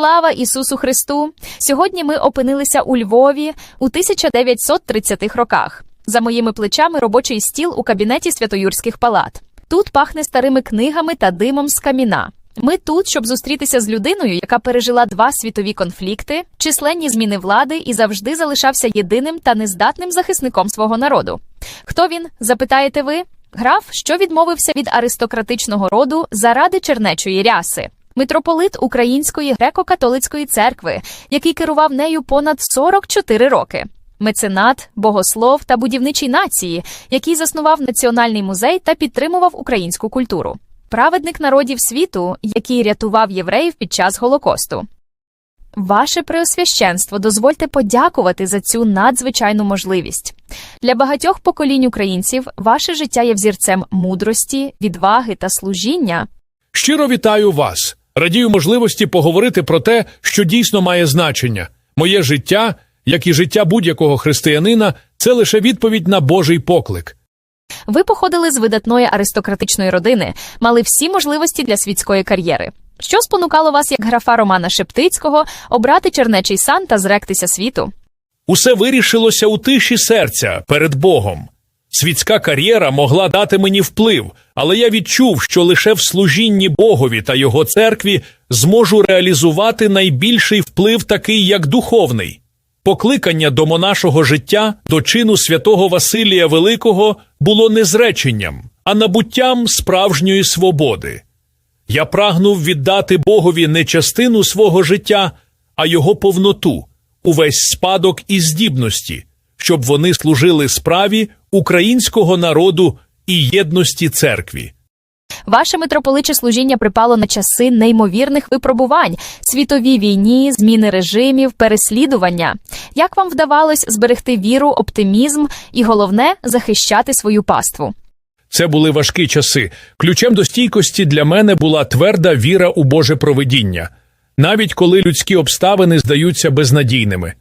Слава Ісусу Христу! Сьогодні ми опинилися у Львові у 1930-х роках. За моїми плечами робочий стіл у кабінеті Святоюрських палат. Тут пахне старими книгами та димом з каміна. Ми тут, щоб зустрітися з людиною, яка пережила два світові конфлікти, численні зміни влади і завжди залишався єдиним та нездатним захисником свого народу. Хто він? запитаєте ви? Граф, що відмовився від аристократичного роду заради чернечої ряси. Митрополит Української греко-католицької церкви, який керував нею понад 44 роки. Меценат, богослов та будівничий нації, який заснував національний музей та підтримував українську культуру. Праведник народів світу, який рятував євреїв під час Голокосту. Ваше преосвященство, дозвольте подякувати за цю надзвичайну можливість. Для багатьох поколінь українців ваше життя є взірцем мудрості, відваги та служіння. Щиро вітаю вас. Радію можливості поговорити про те, що дійсно має значення. Моє життя, як і життя будь-якого християнина, це лише відповідь на Божий поклик. Ви походили з видатної аристократичної родини, мали всі можливості для світської кар'єри. Що спонукало вас, як графа Романа Шептицького, обрати чернечий сан та зректися світу? Усе вирішилося у тиші серця перед Богом. Світська кар'єра могла дати мені вплив, але я відчув, що лише в служінні Богові та його церкві зможу реалізувати найбільший вплив, такий як духовний. Покликання до монашого життя, до чину святого Василія Великого було не зреченням, а набуттям справжньої свободи. Я прагнув віддати Богові не частину свого життя, а його повноту, увесь спадок і здібності, щоб вони служили справі українського народу і єдності церкві. Ваше митрополиче служіння припало на часи неймовірних випробувань, світовій війні, зміни режимів, переслідування. Як вам вдавалось зберегти віру, оптимізм і головне захищати свою паству? Це були важкі часи. Ключем до стійкості для мене була тверда віра у Боже провидіння, навіть коли людські обставини здаються безнадійними.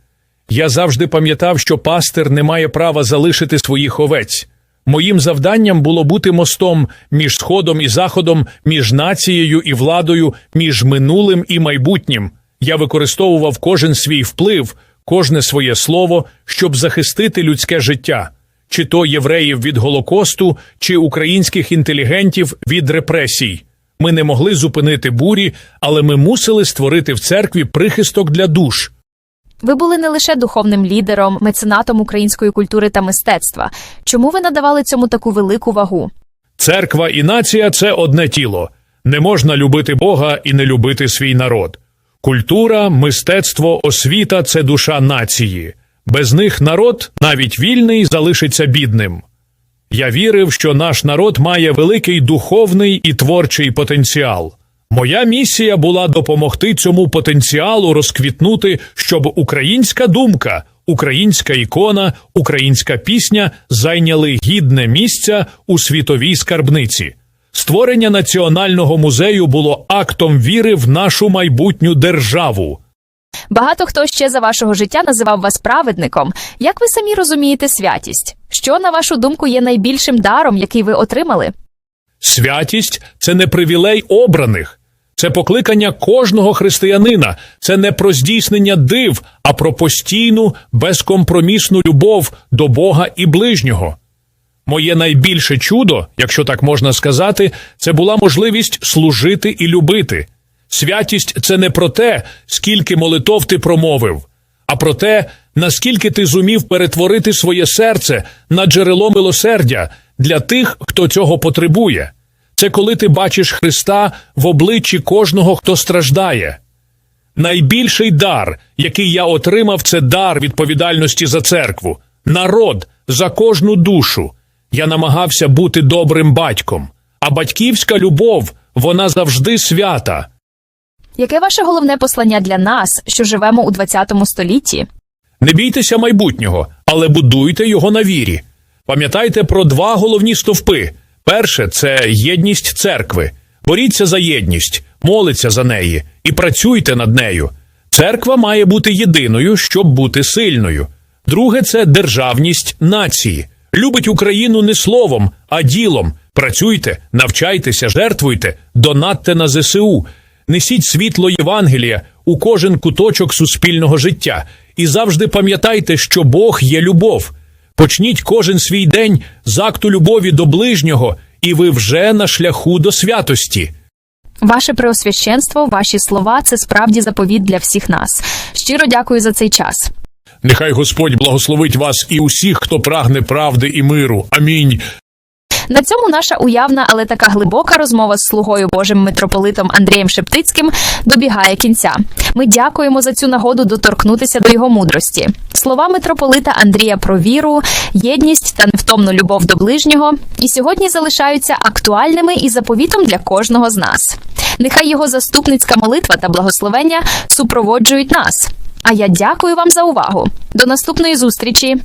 Я завжди пам'ятав, що пастир не має права залишити своїх овець. Моїм завданням було бути мостом між сходом і заходом, між нацією і владою, між минулим і майбутнім. Я використовував кожен свій вплив, кожне своє слово, щоб захистити людське життя, чи то євреїв від Голокосту, чи українських інтелігентів від репресій. Ми не могли зупинити бурі, але ми мусили створити в церкві прихисток для душ. Ви були не лише духовним лідером, меценатом української культури та мистецтва. Чому ви надавали цьому таку велику вагу? Церква і нація це одне тіло. Не можна любити Бога і не любити свій народ. Культура, мистецтво, освіта це душа нації. Без них народ, навіть вільний, залишиться бідним. Я вірив, що наш народ має великий духовний і творчий потенціал. Моя місія була допомогти цьому потенціалу розквітнути, щоб українська думка, українська ікона, українська пісня зайняли гідне місця у світовій скарбниці. Створення національного музею було актом віри в нашу майбутню державу. Багато хто ще за вашого життя називав вас праведником. Як ви самі розумієте святість? Що, на вашу думку, є найбільшим даром, який ви отримали? Святість це не привілей обраних, це покликання кожного християнина, це не про здійснення див, а про постійну, безкомпромісну любов до Бога і ближнього. Моє найбільше чудо, якщо так можна сказати, це була можливість служити і любити. Святість це не про те, скільки молитов ти промовив, а про те, наскільки ти зумів перетворити своє серце на джерело милосердя для тих, хто цього потребує. Це коли ти бачиш Христа в обличчі кожного, хто страждає. Найбільший дар, який я отримав, це дар відповідальності за церкву, народ за кожну душу. Я намагався бути добрим батьком, а батьківська любов, вона завжди свята. Яке ваше головне послання для нас, що живемо у 20 столітті? Не бійтеся майбутнього, але будуйте його на вірі. Пам'ятайте про два головні стовпи. Перше це єдність церкви. Боріться за єдність, молиться за неї і працюйте над нею. Церква має бути єдиною, щоб бути сильною. Друге це державність нації. Любить Україну не словом, а ділом. Працюйте, навчайтеся, жертвуйте, донатьте на ЗСУ. Несіть світло Євангелія у кожен куточок суспільного життя. І завжди пам'ятайте, що Бог є любов. Почніть кожен свій день з акту любові до ближнього, і ви вже на шляху до святості. Ваше преосвященство, ваші слова це справді заповіт для всіх нас. Щиро дякую за цей час. Нехай Господь благословить вас і усіх, хто прагне правди і миру. Амінь. На цьому наша уявна, але така глибока розмова з слугою Божим митрополитом Андрієм Шептицьким добігає кінця. Ми дякуємо за цю нагоду доторкнутися до його мудрості. Слова митрополита Андрія про віру, єдність та невтомну любов до ближнього і сьогодні залишаються актуальними і заповітом для кожного з нас. Нехай його заступницька молитва та благословення супроводжують нас. А я дякую вам за увагу. До наступної зустрічі!